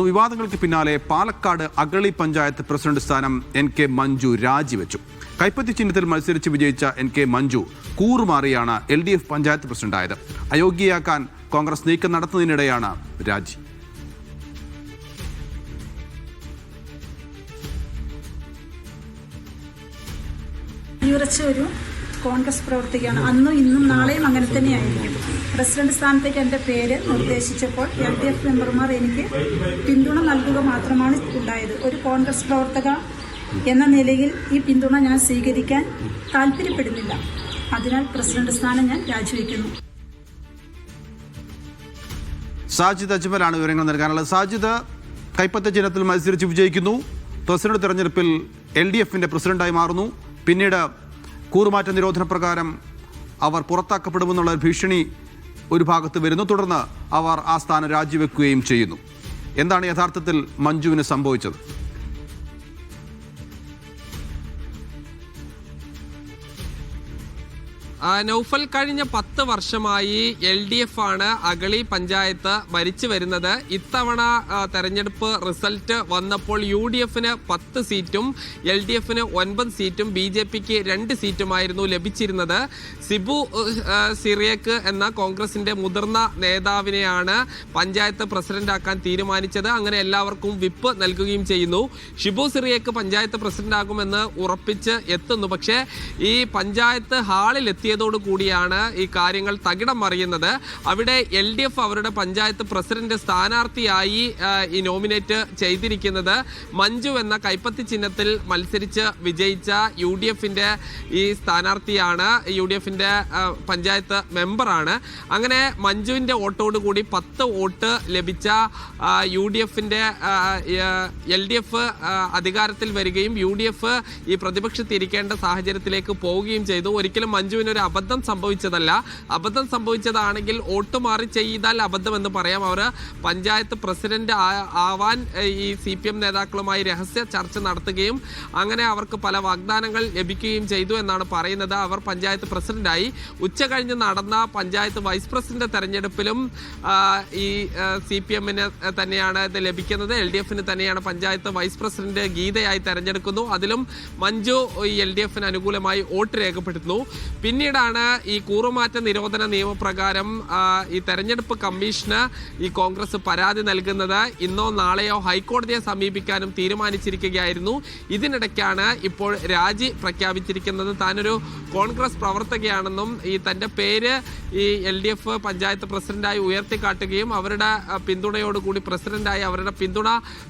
വിവാദങ്ങൾക്ക് പിന്നാലെ പാലക്കാട് അഗളി പഞ്ചായത്ത് പ്രസിഡന്റ് സ്ഥാനം എൻ കെ മഞ്ജു രാജിവെച്ചു. കൈപ്പത്തി ചിഹ്നത്തിൽ മത്സരിച്ച് വിജയിച്ച എൻ കെ മഞ്ജു കൂറുമാറിയാണ് എൽ ഡി എഫ് പഞ്ചായത്ത് പ്രസിഡന്റായത്. അയോഗ്യയാക്കാൻ കോൺഗ്രസ് നീക്കം നടത്തുന്നതിനിടെയാണ് രാജി. കോൺഗ്രസ് പ്രവർത്തിക്കുകയാണ് അന്നും ഇന്നും നാളെയും അങ്ങനെ തന്നെയായിരിക്കും. പ്രസിഡന്റ് സ്ഥാനത്തേക്ക് എന്റെ പേര് നിർദ്ദേശിച്ചപ്പോൾ എൽ ഡി എഫ് മെമ്പർമാർ എനിക്ക് പിന്തുണ മാത്രമാണ് ഉണ്ടായത്. ഒരു കോൺഗ്രസ് പ്രവർത്തക എന്ന നിലയിൽ ഈ പിന്തുണ ഞാൻ സ്വീകരിക്കാൻ താല്പര്യപ്പെടുന്നില്ല. അതിനാൽ പ്രസിഡന്റ് സ്ഥാനം ഞാൻ രാജിവെക്കുന്നു. സാജിദ് അജ്മലാണ് വിവരങ്ങൾ നൽകാനുള്ളത്. സാജിദ് കൈപ്പത്ത ചിഹ്നത്തിൽ മത്സരിച്ച് വിജയിക്കുന്നു. പ്രസിഡന്റ് തെരഞ്ഞെടുപ്പിൽ എൽ ഡി എഫിന്റെ പ്രസിഡന്റായി മാറുന്നു. പിന്നീട് കൂറുമാറ്റ നിരോധന പ്രകാരം അവർ പുറത്താക്കപ്പെടുമെന്നുള്ള ഭീഷണി ഒരു ഭാഗത്ത് വരുന്നു. തുടർന്ന് അവർ ആ സ്ഥാനം രാജിവെക്കുകയും ചെയ്യുന്നു. എന്താണ് യഥാർത്ഥത്തിൽ മഞ്ജുവിന് സംഭവിച്ചത്? നൗഫൽ കഴിഞ്ഞ പത്ത് വർഷമായി എൽ ഡി എഫ് ആണ് അഗളി പഞ്ചായത്ത് ഭരിച്ചു വരുന്നത്. ഇത്തവണ തെരഞ്ഞെടുപ്പ് റിസൾട്ട് വന്നപ്പോൾ യു ഡി എഫിന് പത്ത് സീറ്റും എൽ ഡി എഫിന് ഒൻപത് സീറ്റും ബി ജെ പിക്ക് രണ്ട് സീറ്റുമായിരുന്നു ലഭിച്ചിരുന്നത്. സിബു സിറിയക്ക് എന്ന കോൺഗ്രസിന്റെ മുതിർന്ന നേതാവിനെയാണ് പഞ്ചായത്ത് പ്രസിഡന്റാക്കാൻ തീരുമാനിച്ചത്. അങ്ങനെ എല്ലാവർക്കും വിപ്പ് നൽകുകയും ചെയ്യുന്നു. ഷിബു സിറിയക്ക് പഞ്ചായത്ത് പ്രസിഡന്റാകുമെന്ന് ഉറപ്പിച്ച് എത്തുന്നു. പക്ഷേ ഈ പഞ്ചായത്ത് ഹാളിൽ എത്തിയതോടു കൂടിയാണ് ഈ കാര്യങ്ങൾ തകിടം മറിയുന്നത്. അവിടെ എൽ ഡി എഫ് അവരുടെ പഞ്ചായത്ത് പ്രസിഡന്റ് സ്ഥാനാർത്ഥിയായി ഈ നോമിനേറ്റ് ചെയ്തിരിക്കുന്നത്. മഞ്ജു എന്ന കൈപ്പത്തി ചിഹ്നത്തിൽ മത്സരിച്ച് വിജയിച്ച യു ഡി എഫിന്റെ ഈ സ്ഥാനാർത്ഥിയാണ് യു ഡി എഫിന്റെ പഞ്ചായത്ത് മെമ്പറാണ്. അങ്ങനെ മഞ്ജുവിന്റെ കൂടി പത്ത് വോട്ട് ലഭിച്ച യു ഡി എഫിന്റെ എൽ ഡി എഫ് അധികാരത്തിൽ വരികയും യു ഡി എഫ് ഈ പ്രതിപക്ഷത്തിരിക്കേണ്ട സാഹചര്യത്തിലേക്ക് പോവുകയും ചെയ്തു. ഒരിക്കലും മഞ്ജുവിന് ഒരു അബദ്ധം സംഭവിച്ചതല്ല. അബദ്ധം സംഭവിച്ചതാണെങ്കിൽ വോട്ട് മാറി ചെയ്താൽ അബദ്ധം എന്ന് പറയാം. അവർ പഞ്ചായത്ത് പ്രസിഡന്റ് ആവാൻ ഈ സി പി എം നേതാക്കളുമായി രഹസ്യ ചർച്ച നടത്തുകയും അങ്ങനെ അവർക്ക് പല വാഗ്ദാനങ്ങൾ ലഭിക്കുകയും ചെയ്തു എന്നാണ് പറയുന്നത്. അവർ പഞ്ചായത്ത് പ്രസിഡന്റായി. ഉച്ച കഴിഞ്ഞ് നടന്ന പഞ്ചായത്ത് വൈസ് പ്രസിഡന്റ് തെരഞ്ഞെടുപ്പിലും ഈ സി പി എമ്മിന് തന്നെയാണ് ഇത് ലഭിക്കുന്നത്. എൽ ഡി എഫിന് തന്നെയാണ് പഞ്ചായത്ത് വൈസ് പ്രസിഡന്റ് ഗീതയായി തെരഞ്ഞെടുക്കുന്നു. അതിലും മഞ്ജു എൽ ഡി എഫിന് അനുകൂലമായി വോട്ട് രേഖപ്പെടുത്തുന്നു. പിന്നീടാണ് ഈ കൂറുമാറ്റ നിരോധന നിയമപ്രകാരം ഈ തെരഞ്ഞെടുപ്പ് കമ്മീഷന് ഈ കോൺഗ്രസ് പരാതി നൽകുന്നത് ഇന്നോ നാളെയോ ഹൈക്കോടതിയെ സമീപിക്കാനും തീരുമാനിച്ചിരിക്കുകയായിരുന്നു. ഇതിനിടയ്ക്കാണ് ഇപ്പോൾ രാജി പ്രഖ്യാപിച്ചിരിക്കുന്നത്. താനൊരു കോൺഗ്രസ് പ്രവർത്തകയാണെന്നും ഈ തന്റെ പേര് ഈ എൽ ഡി എഫ് പഞ്ചായത്ത് പ്രസിഡന്റായി ഉയർത്തിക്കാട്ടുകയും അവരുടെ പിന്തുണയോടുകൂടി പ്രസിഡന്റായി അവരുടെ പിന്തുണ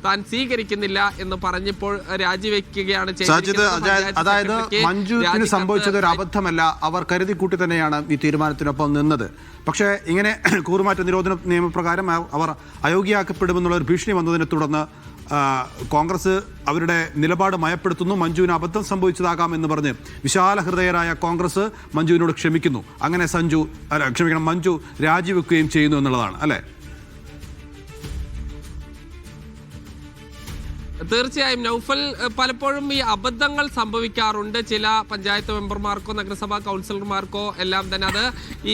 താൻ സ്വീകരിക്കുന്നില്ല എന്ന് പറഞ്ഞപ്പോൾ രാജിവെക്കുകയാണ് ചെയ്തത്. അതായത് മഞ്ജുവിന് സംഭവിച്ചത് ഒരു അബദ്ധമല്ല. അവർ കരുതി കൂട്ടി തന്നെയാണ് ഈ തീരുമാനത്തിനൊപ്പം നിന്നത്. പക്ഷേ ഇങ്ങനെ കൂറുമാറ്റ നിരോധന നിയമപ്രകാരം അവ- അവർ അയോഗ്യയാക്കപ്പെടുമെന്നുള്ള ഒരു ഭീഷണി വന്നതിനെ തുടർന്ന് കോൺഗ്രസ് അവരുടെ നിലപാട് മയപ്പെടുത്തുന്നു. മഞ്ജുവിന് അബദ്ധം സംഭവിച്ചതാകാം എന്ന് പറഞ്ഞ് വിശാല ഹൃദയരായ കോൺഗ്രസ് മഞ്ജുവിനോട് ക്ഷമിക്കുന്നു. അങ്ങനെ സഞ്ജു ക്ഷമിക്കണം മഞ്ജു രാജിവെക്കുകയും ചെയ്യുന്നു എന്നുള്ളതാണ് അല്ലേ? തീർച്ചയായും നൗഫൽ പലപ്പോഴും ഈ അബദ്ധങ്ങൾ സംഭവിക്കാറുണ്ട്. ചില പഞ്ചായത്ത് മെമ്പർമാർക്കോ നഗരസഭാ കൗൺസിലർമാർക്കോ എല്ലാം തന്നെ അത്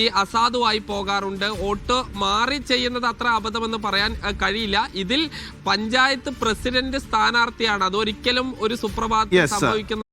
ഈ അസാധുവായി പോകാറുണ്ട്. വോട്ട് മാറി ചെയ്യുന്നത് അത്ര അബദ്ധമെന്ന് പറയാൻ കഴിയില്ല. ഇതിൽ പഞ്ചായത്ത് പ്രസിഡന്റ് സ്ഥാനാർത്ഥിയാണ്. അതൊരിക്കലും ഒരു സുപ്രഭാതം സംഭവിക്കുന്നത് സംഭവിക്കുന്ന